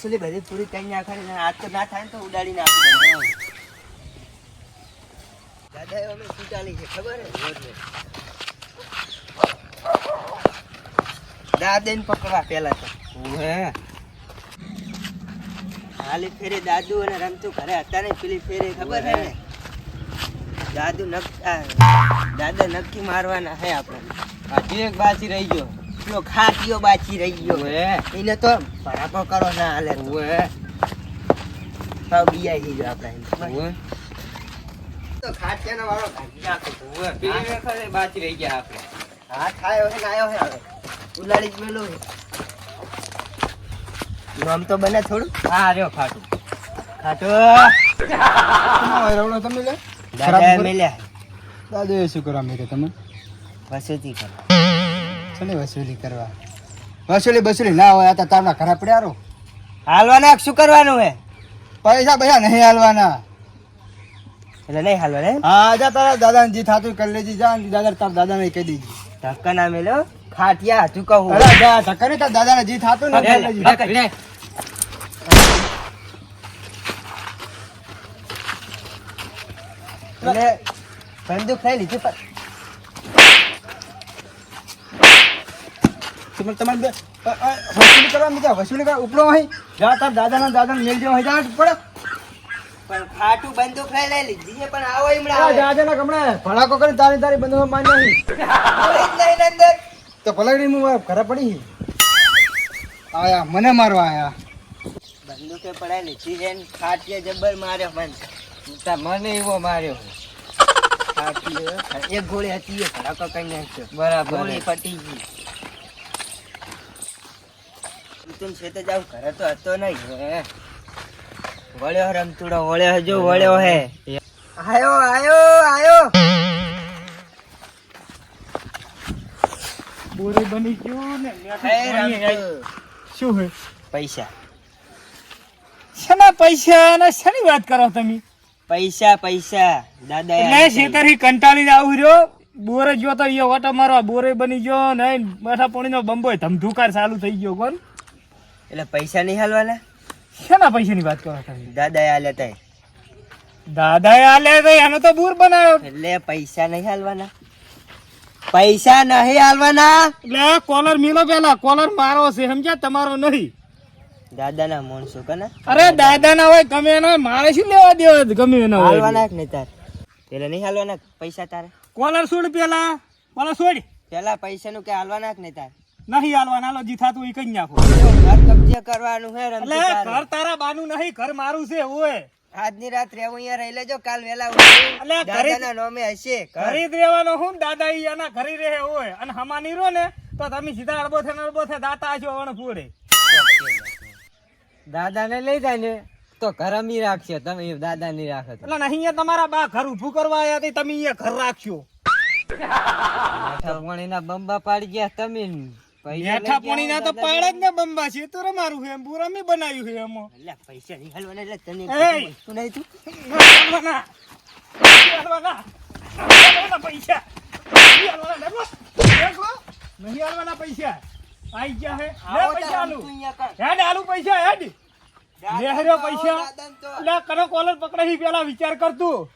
વસૂલી બધી પૂરી કરી નાખવાની ખરી આજ તો ના થાય ને તો ઉડાડી નાખી દાદા અમે શું ચાલી છે ખબર હે? દાદેને પકડવા પેલા તો. ખાલી ફેરે દાદુ અને રમતું ઘરે હતા ને પેલી ફેરે ખબર હે? ને દાદુ નક દાદા નક્કી મારવાના હે આપણે. હજી એક બાકી રહી ગયો. પેલો ખાટીઓ બાચી રહી ગયો. એને તો ભરાકો કરો ના હાલે સાવ બીઆઈ થઈ ગયો આપણે તો ખાટિયાનો વાળો કાઢી નાખો. ઓએ વખતે રહી ગયા આપણે. ખાયો હે ને આયો હે હવે. ઉલાડી જ મેલું નામ તો બને થોડું. હા રહ્યો ખાટું. ખાટો. તમે લે દાદા મેલ્યા. દાદુ શું કરવા મેં તમે? વસૂતી કરો ચલે વસૂલી કરવા. વસૂલી બસૂલી ના હોય આ તો તારના ઘરે પડ્યા રહો. હાલવાના શું કરવાનું હે? પૈસા પૈસા નહીં હાલવાના. એટલે નહીં હાલવાના? હા જા તારા દાદાને જી થાતું કરી લેજી જા દાદા તારા દાદાને કહી દેજી. ધક્કા ના મેલો? ખાટિયા તું કહું. અરે જા ધક્કા નહીં તારા દાદાને જી થાતું ને કરી લેજી. એટલે બંદૂક થઈ લીધી તમે તમારે વસૂલી કરવા મીજા વસૂલી કરવા ઉપડો હોય જા તારા દાદાના દાદાને મેલ દેવા હોય પડે. પણ ખાટું બંદૂક લઈ લઈ લીધી છે પણ આવો હમણાં દાદાના કમણે ભડાકો કરી તારી તારી બંધુ માન નહીં જ અંદર. તો પલગડી હું ઘરે પડી આયા મને મારવા આયા. બંદૂકે પડાય લીધી છે ને ખાટિયા જબ્બર માર્યો મને તા મને એવો માર્યો. એક ગોળી હતી એ ભડાકો કરી નાખ્યો. બરાબર. ગોળી પટી ગઈ. તું છે જાવ ઘરે તો હતો નહીં. વળ્યો રમતુડો વળ્યો હજુ વળ્યો હે. આયો આયો આયો. બોરે બની ગયો ને શું હે? પૈસા. શેના પૈસા ને શેની વાત કરો તમે? પૈસા પૈસા. દાદા એટલે શેતરથી કંટાળીને આવું રહ્યો? બોરે જો તો એ ઓટો મારવા. બોરે બની ગયો ને બેઠા પાણીનો બંબો ધમધુકાર ચાલુ થઈ ગયો કોણ? એટલે પૈસા નહીં હાલવાના? શેના પૈસાની વાત કરો તમે? દાદા આ લેતા દાદાએ આ લેતા એનો તો બૂર બનાવ્યો એટલે પૈસા નહીં હાલવાના. પૈસા નહીં હાલવાના. એટલે કોલર મિલો પેલા કોલર મારો છે સમજ્યા? તમારો નહીં. દાદાના માણસો કના અરે દાદાના હોય ગમે એના મારે શું લેવા દેવા ગમે એના હોય? હાલવાના કે નહીં તાર? પેલા નહીં હાલવાના પૈસા તારે? કોલર છોડ પેલા કોલર છોડ પેલા પૈસા નું કે હાલવાના કે નહીં તાર? નહીં હાલવાના હાલો જીથા તું કઈ નાખો. ઘર કબજે કરવાનું હે એટલે ઘર તારા બાનું નહીં ઘર મારું છે ઓય. આજની રાત રહેવું અહીંયા રહી લેજો કાલ વેલા એટલે દાદાના નોમે હશે ઘર. જ રહેવાનો હું દાદા ઈ એના ઘરે રહે ઓય. અને હમાની રો ને તો તમે સીધા અડબો થે અડબો થે દાતા છો અણ પૂરે દાદાને લઈ જાય ને તો ઘર અમી રાખશે તમે દાદા ની રાખો એટલે અહીંયા તમારા બા ઘર ઊભું કરવા આવ્યા તમે અહીંયા ઘર બંબા પાડી ગયા તમે ને. પૈસા લઈ મેઠા ગયા પાણી ના તો પાડ જ ને બંબા છે. તો રમારું છે. પૂરા મેં બનાવ્યું છે એમાં. એટલે પૈસા નહીં હાલવાના એટલે તને તું નહીં તું? નથી હાલવાના. નથી હાલવાના. નથી હાલવાના પૈસા. નથી દેખો. દેખો. નહીં હાલવાના પૈસા. આઈ ગયા હે લે પૈસા આલુ રમતું અહીંયા કર. હેડ આલુ પૈસા હેડ. લે પૈસા. તો. કોલર પકડાઈ પેલા વિચાર કરતું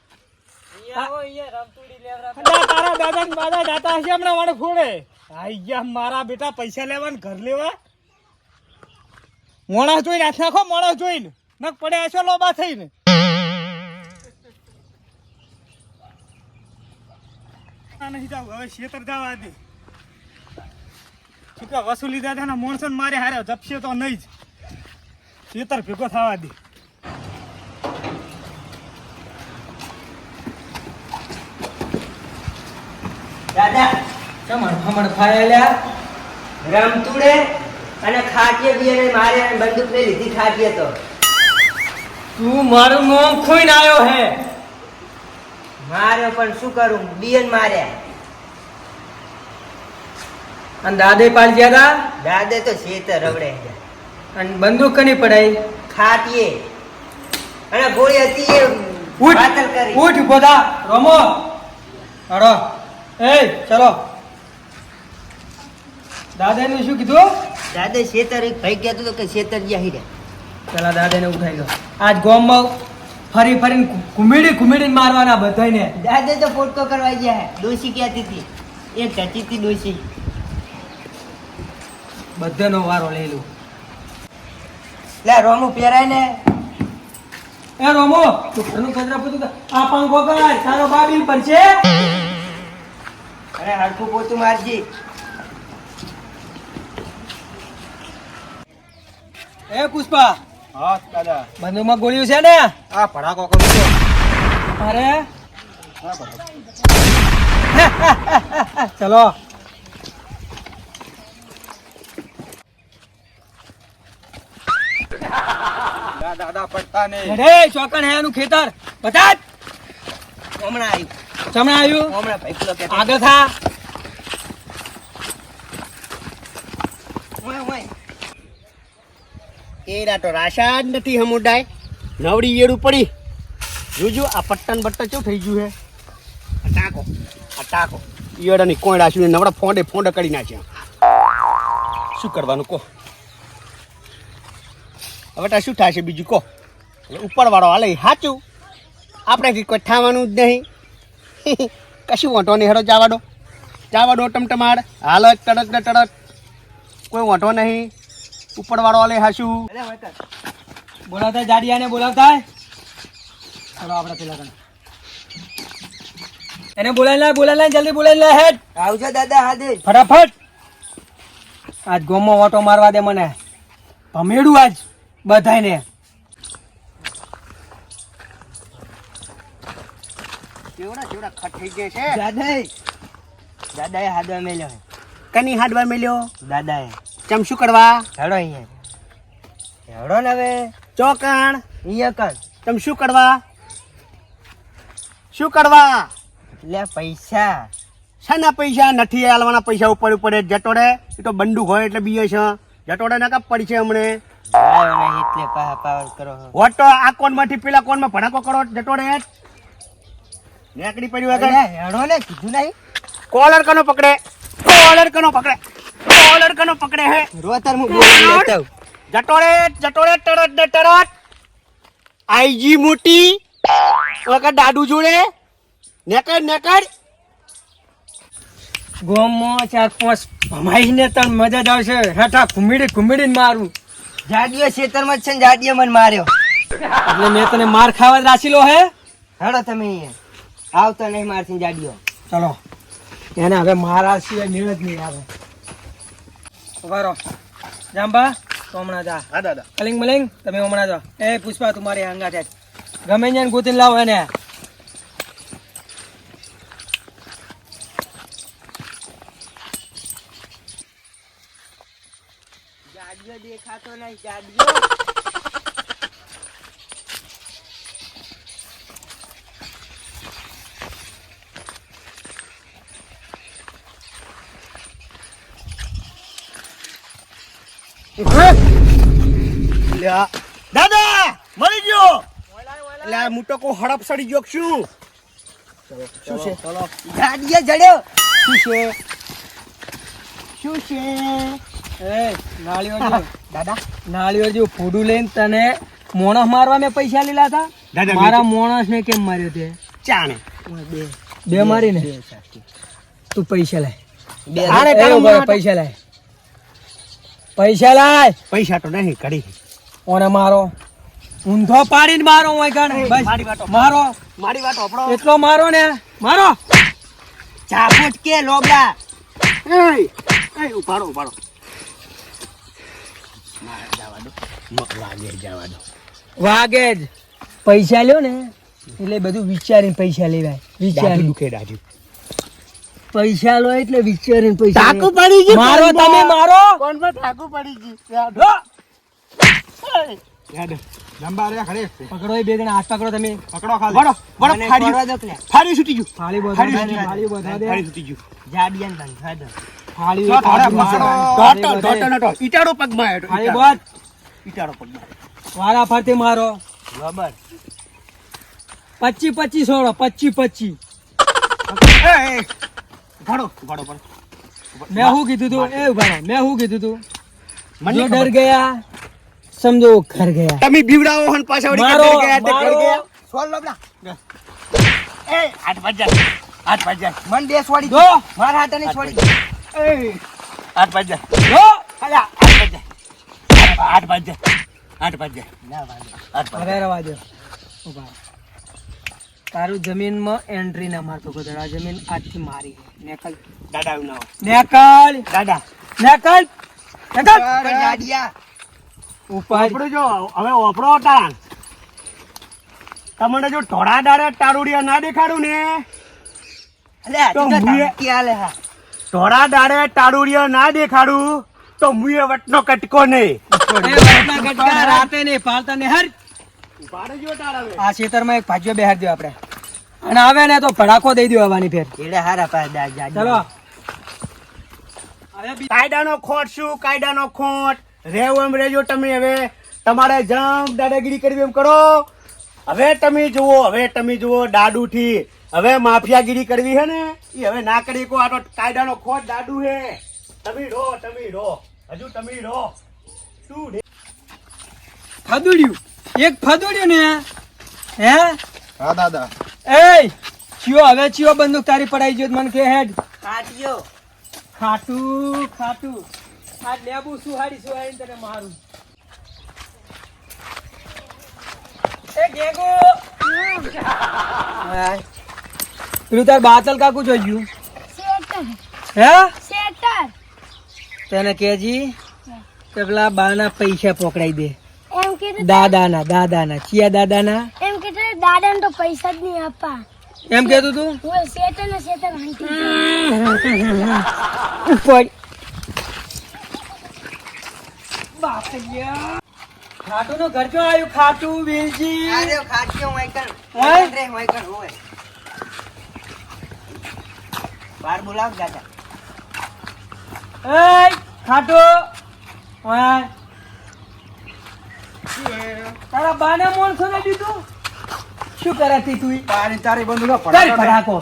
તારા દાદા ને બાદા દાતા હશે હમણાં વાળે ફોડે. આઈ ગયા, મારા બેટા પૈસા લેવા ઘર લેવા. મોણસ જોઈને હાથ નાખો મોણસ જોઈને. નક પડ્યા હશો, લોબા થઈને. નહીં જાવ હવે શેતર જવા દે. કે, વસૂલી દાદાના મોણસો ને મારે હારે જપશે તો નહીં જ. શેતર ભેગો થવા દે દાદા ચમણ ફમણ ફાયેલા રમતુડે અને ખાટીએ બી મારે અને બંદૂક ને લીધી ખાટીએ તો. તું મારું મોમ ખોઈને આવ્યો હે. માર્યો પણ શું કરું? બીએન માર્યા અને દાદે પાલ ગયા દાદે તો શેતર રવડે. અને બંદૂક કની પડાઈ? ખાટીએ. અને ગોળી હતી એ ઉઠ ઉઠ બધા રમો. અડો એ ચલો. દાદાને શું કીધું? દાદા શેતર એક ભાઈ કહેતો હતો કે શેતર જ્યાં હીરે. પેલા દાદાને ઉઠાઈ લો આજ ગોમમાં ફરી ફરીને ઘુમેડી ઘુમેડીને મારવાના બધાને દાદા તો પોટકો કરવા ગયા ડોસી કહેતી હતી. એ કહેતી હતી ડોસી બધાનો વારો લઈ લઉં લે રોમું પહેરાય ને. એ રોમો તું ઘરનું કચરા પૂછું. આ પંખો કરાય. તારો બાબી પર છે? અરે હાડકું પોતું મારજી. એ પુષ્પા. હા દાદા બંદૂકમાં ગોળીઓ છે ને? આ ભડાકો કરું છું. અરે ચલો. દાદા પડતા નહીં. અરે ચોકન હે એનું ખેતર. બતા હમણાં આવ્યું. ચમણા આવ્યું? હમણાં આગળ થા ઓય, ઓય. એરા તો રાશા જ નથી હમુડાય. નવડી એડું પડી. જોજો, આ પટ્ટન બટ્ટન ચેવું થઈ ગયું હે? આ ટાંકો આ ટાંકો ઈયળની કોણ રાખ્યું ને નવડા ફોંડે ફોંડે કરી નાખ્યા. શું કરવાનું કહો? હવે તો શું થશે બીજું કહો? એટલે ઉપરવાળો હાલે સાચું આપણે કોઈ થવાનું જ નહીં. કશું વાંધો નહીં, હેડો જાવાડો જાવાડો ટમટમાડ. હાલ તડક ને તડક. કોઈ વાંધો નહીં. ઉપરવાળો વાળો આલે વતન. બોલાવતા જાડિયાને બોલાવતા ચલો આપણે પેલા કણ એને બોલાવી લે બોલાવી લે જલ્દી બોલાવી લે હેડ. આવજો દાદા હાજે ફટાફટ. આજ ગોમો ઓટો મારવા દે મને. ભમેડું આજ બધાયને. કેવડા કેવડા ખટ થઈ ગયા છે. દાદા દાદાએ હાદવા મેલ્યો કની હાડવા મેલ્યો? દાદાએ. ચમ શું કરવા? હેડો અહીંયા. હેડો ને હવે. ચોકણ. અહીંયા કર. ચમ શું કરવા? શું કરવા? લે પૈસા. શાના પૈસા? નથી આલવાના પૈસા ઉપર ઉપર જટોડે. એ તો બંદૂક હોય એટલે બીએ છે. જટોડે ના કાપ પડી છે હમણે. એટલે પાહા પાવર કરો આ કોણમાંથી પેલા કોણમાં ભડાકો કરો જટોડે. નેકડી પડ્યું આગળ. હેડો ને કીધું નહીં. કોલર કનો પકડે. કોલર કનો પકડે. કોલર કનો પકડે હે. રોતર હું બોલી લેતો આવું. જટોડે જટોડે ને તરત. આઈજી મોટી વખત દાદુ જોડે. નેકડ નેકડ. ગોમમાં ચાર પાંચ ભમાઈને તણ મજા જ આવશે. હેઠા ઘુમેડી ઘુમેડીને મારું. જાડિયો ખેતરમાં જ છે ને જાડિયો મને માર્યો. એટલે મેં તને માર ખાવા જ રાખેલો હે? હેડો તમે આવતો નહીં મારથી જાડિયો. ચલો. એને હવે મારા સિવાય મેળ જ નહીં આવે. ઊભા રહો જાંબા તો હમણાં જા. હા દાદા. કલિંગ મલિંગ તમે હમણાં જાઓ. એ પુષ્પા તું મારી હંગા છે. ગમે ત્યાં ગોતીને લાવો એને. દેખાતો નહીં જાડિયો લ્યા. દાદા મળી ગયો મોટો હડપ સડી ગયો કે શું? શું છે? ગાડીએ જડ્યો. શું છે? શું છે? એ નાળીઓ દાદા. નાળીઓ જો ફોડું લઈને તને મોણસ મારવા મેં પૈસા લીધા હતા. મારા મોણસ ને કેમ માર્યો તે? ચાણે. બે. બે મારીને? તું પૈસા લાય. બે પૈસા લાય. પૈસા લાય. પૈસા તો નહીં કરી ઓને મારો. ઊંધો પાડીને મારો હોય ગણ. બસ મારો મારી. વાત આપણો એટલો મારો ને? મારો. ચાપુટ કે લોબડા. એય, એય, ઉપાડો ઉપાડો. મારે જવા દો વાગે જવા દો વાગે જ. પૈસા લ્યો ને એટલે બધું વિચારીને પૈસા લેવાય. વિચારી. દુખે દાદુ. પૈસા લો એટલે વિચારીને પૈસા ટાકુ પડી ગયો મારો તમે મારો? કોણમાં ટાકુ પડી ગયું? યાદ લો. એય, યાદ જંબા રે ખડે પકડો એ બે જણા હાથ પકડો તમે. પકડો ખાલી. વળો વળો ફાડી દો કે ફાડી છૂટી ગયું. થાળી બોધા ફાડી દે, છૂટી થાળી ગયું બોધા દે. ફાડી છૂટી ગયું. જાડિયાને બંધવા દો. થાળી તો થાળે મારો. થાળી ઢોટો નટો. ઈટાડો પગમાં આવ્યો થાળી ઈટાડો. ઈટાડો પગમાં વારા ફરતી મારો. બબર પચી પચી સોળો પચી પચી. મેં શું કીધું તું? એ ઊભા મેં શું કીધું તું? મને ડર ગયા સમજો ઘર ગયા. તમે બીવડાવો હન પાછા વળી ઘર ગયા તે ઘર ગયા. છોડ લોબડા. એ આઠ બજા આઠ બજા મન બે છોડી દો મારા હાથે ને છોડી. એ. આઠ બજા જો. અલ્યા આઠ બજા આઠ બજા આઠ વાગ્યા આઠ બજા અરે રવા ઊભા. તારું જમીનમાં એન્ટ્રી ના મારતો ગધેડ. આ જમીન આજથી મારી. નેકલ. દાદા આવું નેકલ. દાદા. નેકલ. નેકલ. દાડિયા ઉપર. જો હવે ઓપરો તાણ તમને જો ઢોળા દાડે ટાળુડિયા ના દેખાડું ને? ઢોળા દાડે ટાળુડિયા ના દેખાડું તો મુએ વટનો કટકો નહીં રાતે નહીં પાલતા ને હર. ઉપાડે જો તાળાવે. આ ખેતરમાં એક ભાજ્યો બેહાર દો આપણે. અને આવે ને તો ભડાકો દઈ દો આવવાની ફેર. એટલે હારા પાસ ચલો. કાયદાનો ખોટ શું? કાયદાનો ખોટ. રેવ એમ રેજો તમે. હવે તમારે જામ દાદાગીરી કરવી એમ કરો. હવે તમે જુઓ હવે તમે જુઓ દાડુથી. હવે માફિયાગીરી કરવી હે ને? એ હવે ના કરી કો આટો કાયદાનો ખોટ દાડુ હે. તમે રો તમે રો હજુ તમે રો શું રે? ફદુડ્યું. એક ફદુડ્યું ને? હે? હા દાદા. એ ચિયો હવે ચિયો બંદૂક તારી પડાઈ ગયો તો મને કે હેડ. કાઢ્યો ખાટું ખાટું. આ લેબુ સુહાડી સુહાડી તને મારું. એ ગેગો! પેલું તાર બાતલ કાકુ જોઈ ગયું. હે? શેટર તને કેજી પેલા બાના પૈસા પકડાઈ દે. એમ કીધું દાદાના દાદાના ચિયા દાદાના. એમ કીધું દાદાને તો પૈસા જ નહીં આપવા. એમ કેતું તું? હું શેટર ને શેટર ખાટું નું ઘર ક્યાં આવ્યું ખાટું હોય. બાર બોલાવ દાદા એ ખાટું. ઓય તારા બાને મોણસો ને દીધું? શું કરે તી તું તારે તારી બંધુ પડાકો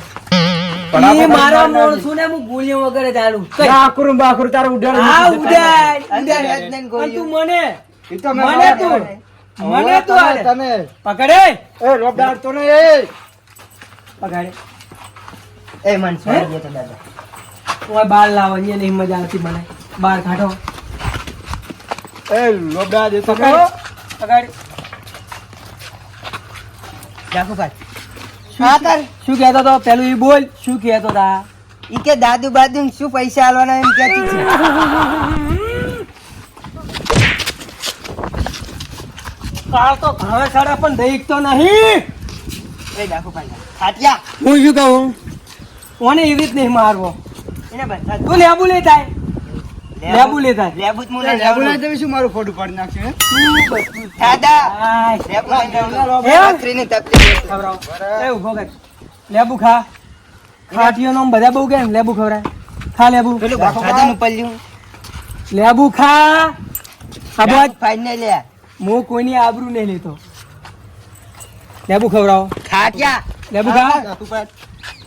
ઈ મારા મોણસો ને હું ગોળીઓ વગર જ આલું બાકરું બાકરું તારું ઉડાડ આ ઉડાય અંદર ઉડાય. જ નહીં અને ગોળીઓ. તું મને? ઈ તો મેં મને તું? મને તું હાલે. પકડે? એ રોબડાર તો ને એ. પકડે. એ મન છોડી તો દાદા. ઓય બાર લાવો અહીંયા નહીં મજા આવતી મને. બાર કાઢો. એ રોબડા દે પકડ પકડ. રાખો ભાઈ શું શું કહેતો તો? પેલું ઈ બોલ શું કહેતો તા? ઈ કે દાદુ બાદુ ને શું પૈસા આલવાના એમ કહેતી છે કાળ તો ઘરે સાડા પણ દઈક તો નહીં. એ ડાકુ ભાઈ ખાટિયા હું શું કહું? કોને એવી રીત નહીં મારવો? એને બધા તું લેબુ લે થાય લેબુ લેતા. લેબુ મુલા લેબુ તમે શું મારું ફોટો પાડી નાખશે દાદા! લેબુ? છોકરીની તકલીફ ખવરાવ એ ઊભો કર. લેબુ ખા. ખાટીઓ નો બધા બહુ કેમ? લેબુ ખવરાય ખા લેબુ. પેલું નું પલ્યું. લેબુ ખા. અબોજ ફાઈને લે. હું કોઈની આબરૂ નહીં લેતો. લેબુ ખવડાવો. ખાટિયા. લેબુ ખા.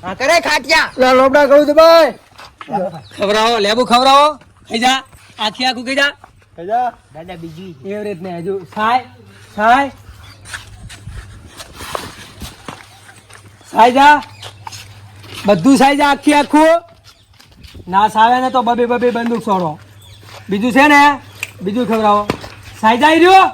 હા કરે ખાટિયા. લોબડા કહું તો ભાઈ. ખવરાવો લેબુ ખવડાવો. ખાઈ જા આખી આખું ખાઈ જા. દાદા બીજું. એવી ને હજુ. સાય સાય. સાય જા. બધું સાય જા આખી આખું. ના સાવે ને તો બબે બબે બંદૂક છોડો. બીજું છે ને? બીજું ખવડાવો. સાય જાય રહ્યો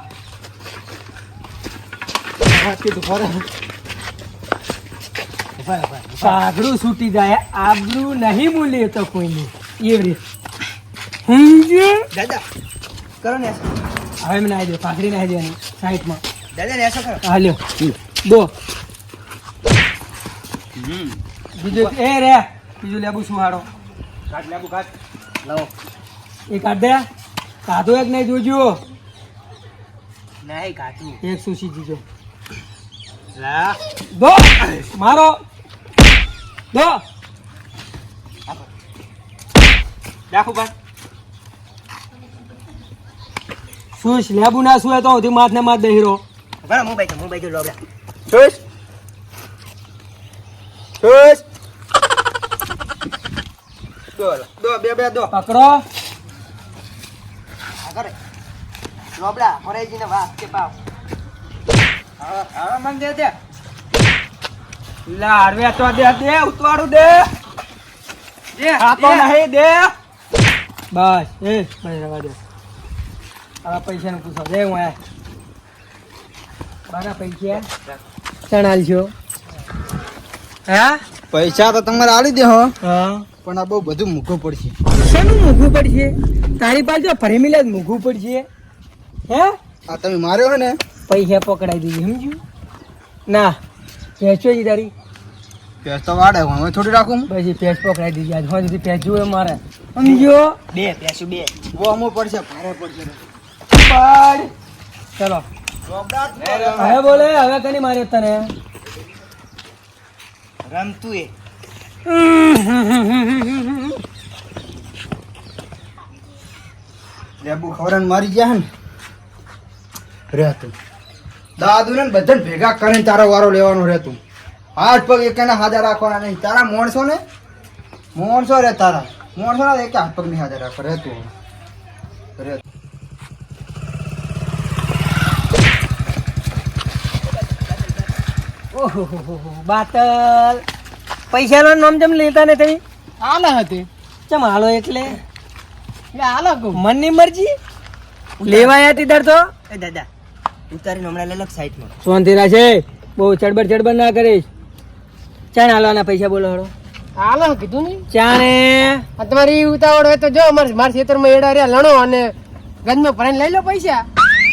પાઘડું છૂટી જાય આબરું નહીં મૂલ્ય તો કોઈની. એવી રીત? દાદા કરો ને હવે મને આવી દે પાઘડી નાખી દેવાની સાઈડમાં. દાદા ને એસો કરો. હાલ્યો દો. બીજું એ રે બીજું લેબુ શું હાડો કાટ લેબુ કાટ એ કાઢ દે. કાધો એક નહીં જોજો. નહીં કાચું એક સુશી જીજો. લા. દો. મારો. દો. રાખો કાટ સુશ લેબુ ના સુએ તો હું માથ ને માથ દહીરો બરાબર હું બેઠો હું બેઠો લોબડા. શુશ શુશ દો દો બે બે દો. પકડો. આગળ લોબડા ફરેજીને વાત કે પાવ હા હા મને દે દે. લા હરવે તો દે દે ઉતવાડું દે. દે ખાતો દે. નહીં દે. બસ એ બસ રવા દે. આ પૈસા નું પૂછો. જય હું બારા પૈસા. ચણાલ છો હા? પૈસા તો તમારે આલી દે હો. હા. પણ આ બહુ બધું મૂકવું પડશે. શેનું મૂકવું પડશે? તારી પાસે જો ફરેમીલે જ મૂકવું પડશે. હે? આ તમે માર્યો હે ને? પૈસા પકડાઈ દીધી સમજ્યું? ના પેચો જ તારી. પેસ તો વાડે હું હવે થોડી રાખું પછી પેચ પકડાઈ દીધી આજ સુધી પેચ જોવે મારે. સમજ્યો? બે પેસું બે. બહુ અમુક પડશે ભારે પડશે. પડ ચલો. હવે બોલે હવે કની મારે તને? રમતું એ લેબુ ખવરાને મારી ગયા ને? રહેતું દાદુ ને બધા ભેગા કરીને તારો વારો લેવાનો રહેતું હાથ પગ એક હાજર રાખવાના નહીં. તારા મોણસો ને મોણસો રે તારા. મોણસો ના એક હાથ પગની હાજર રાખવા રહેતું રહેતું ઓહો હો હો હો બાતલ. પૈસાનો નામ જેમ લેતા ને તમે? હાલે હતી. ચમ હાલો એટલે? હાલે મનની મરજી? લેવાયા તીધર તો? એ દાદા ઉતારીને હમણાં લઈ લખ સાઈડમાં શાંતિરા છે બહુ ચડબડ ચડબડ ના કરીશ. ચાણ હાલવાના પૈસા બોલો હળો હાલે કીધું ને ચાણે. આ તમારી ઉતાવળ હોય તો જો અમારે મારા ખેતરમાં એડા રહ્યા લણો અને ગંજમાં ભરાઈને લઈ લો પૈસા.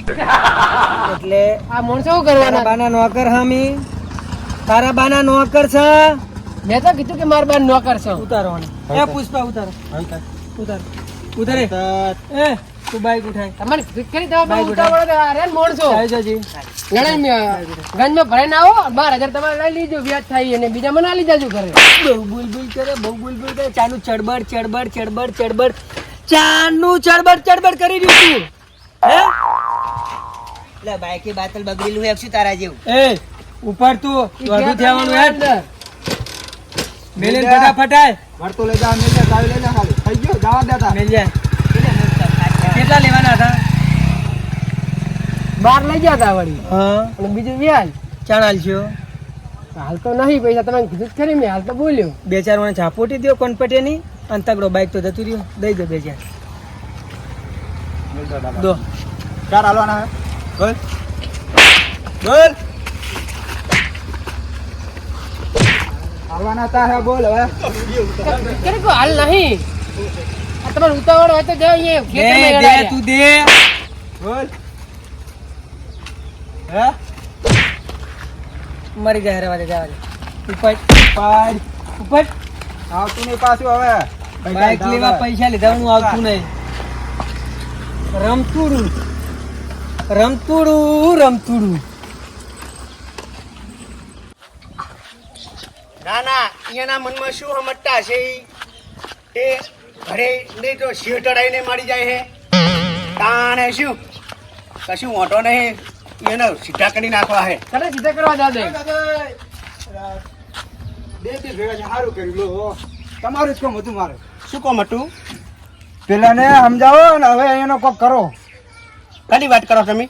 એટલે આ માણસો શું કરવાના? બાના નોકર હામી. તારા બાના નોકર છે? મેં તો કીધું કે મારા બાન નોકર છે. ઉતારો. એ પુષ્પા ઉતારો. ઉતાર. ઉતારે. એ તું બાઈક ઉઠાય. તમારે ખરી તમે બાય બહુ ઉતાવળ હોય તો આ રહ્યા ને માણસો આવી જજી લડાઈ ગંજમાં ભરાઈને આવો. બાર હજાર તમારે લઈ લીજો વ્યાજ થાય અને બીજા મને લઈ જાજો ઘરે. બહુ બુલબુલ કરે બહુ બુલબુલ કરે. ચાનું ચડબડ ચડબડ ચડબડ ચડબડ. ચાનું ચડબડ ચડબડ કરી રહ્યું તું હે? એટલે બાઈકે બાતલ બગડેલું હે શું તારા જેવું? એ ઉપર તું વધુ થવાનું હેડ મેલે ફટાફટ આય મળતો લઈ જા મેલે ચાવી લઈ જા ખાલી. થઈ ગયો? જવા દે તા જાય કેટલા લેવાના હતા? બાર લઈ ગયા તા વળી. હા. અને બીજું વ્યાજ ચાણ હાલશો હાલ તો નહીં પૈસા તમે કીધું ખરી મેં હાલ તો બોલ્યો. બે ચાર મને છાપોટી દો કોનપટે ની અને તગડો બાઈક તો જતું રહ્યો. દઈ દો બે ચાર. દો. ચાર હાલવાના બોલ. બોલ. હાલવાના તા હે બોલ હવે. ખરી કો હાલ નહીં. આ તમાર ઉતાવળ હોય તો જાઓ અહીંયા દે ખેતરમાં દે એડા તું દે. બોલ. હે? મરી જાય રે વાજે જવા દે. ઉપર. ઉપર. ઉપર. આવતું નહીં પાછું હવે. બાઈક લેવા પૈસા લીધા હું આવતું નહીં. રમતુડું. રમતુડું રમતુડું. ના ના અહીંયાના મનમાં શું સમજતા છે એ ઘરે નહીં તો શિવ ચડાવીને મારી જાય છે તાણે શું? કશું મોટો નહીં. એને સીધા કરી નાખવા છે તને સીધા કરવા દાદે બે બે ભેગા છે, સારું કર્યું લો. તમારું જ કોમ હતું મારે. શું કોમ હતું? પેલાને સમજાવો ને હવે અહીંયાનો કોક કરો. કઈ વાત કરો તમે?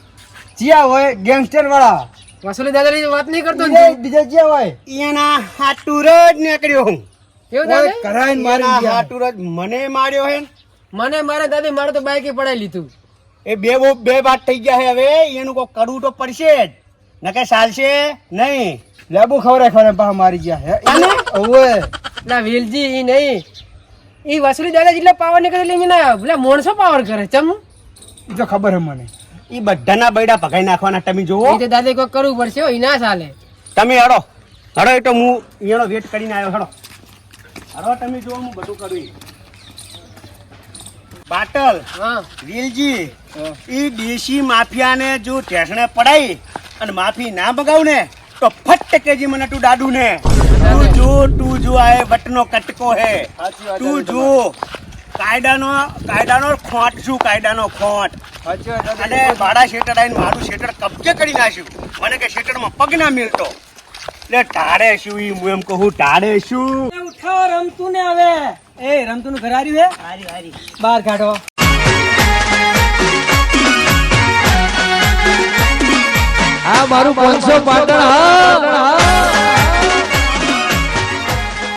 જ્યાં હોય ગેંગસ્ટર વાળા વસુલી દાદાની વાત નહીં કરતો બીજા બીજા જ્યાં હોય. એના હાટુર જ નીકળ્યો હું. કોઈ કરાઈને મારી ગયા. હાટુર જ મને માર્યો હે મને મારા દાદી મારે તો બાઈકે પડાઈ લીધું. એ બે બહુ બે વાત થઈ ગયા હે હવે એનું કોઈ કરવું તો પડશે જ. નકે ચાલશે નહીં. લેબુ ખવરે ખવરે પાછા મારી ગયા હે? ઓવે. ના વીલજી ઈ નહીં. ઈ વસુલી દાદા જેટલા પાવર નીકળે એટલે એના પેલા માણસો પાવર કરે ચમ? જો ખબર હે મને. ઈ બધાના બૈડા પકાઈ નાખવાના તમે જોવો તો દાદા કોઈ કરવું પડશે ઈ ના ચાલે. તમે હડો હડો એ તો હું એનો વેટ કરીને આવ્યો હડો. હડો તમે જોવો હું બધું કરું ઈ. બાટલ રીલજી ઈ દેશી માફિયાને જો ઠેસણે પડાઈ અને માફી ના મગાવ ને તો ફટ કેજી મને તું દાદુ. ને તું જો તું જો આ બટનો કટકો હે. તું જો કાયદાનો કાયદાનો ખોટ શું કાયદાનો ખોટ. અને મારા શેટર આવીને મારું શેટર કબજે કરી નાખ્યું. મને કે શેટરમાં પગ ના મેળતો. એટલે ટાળે શું ઈ હું એમ કહું ટાળે શું? ઉઠો રમતું ને હવે. એ રમતું નું ઘર હાર્યું હે? હારી હારી. બહાર કાઢો. આ મારું પાંચસો પાટણ હા.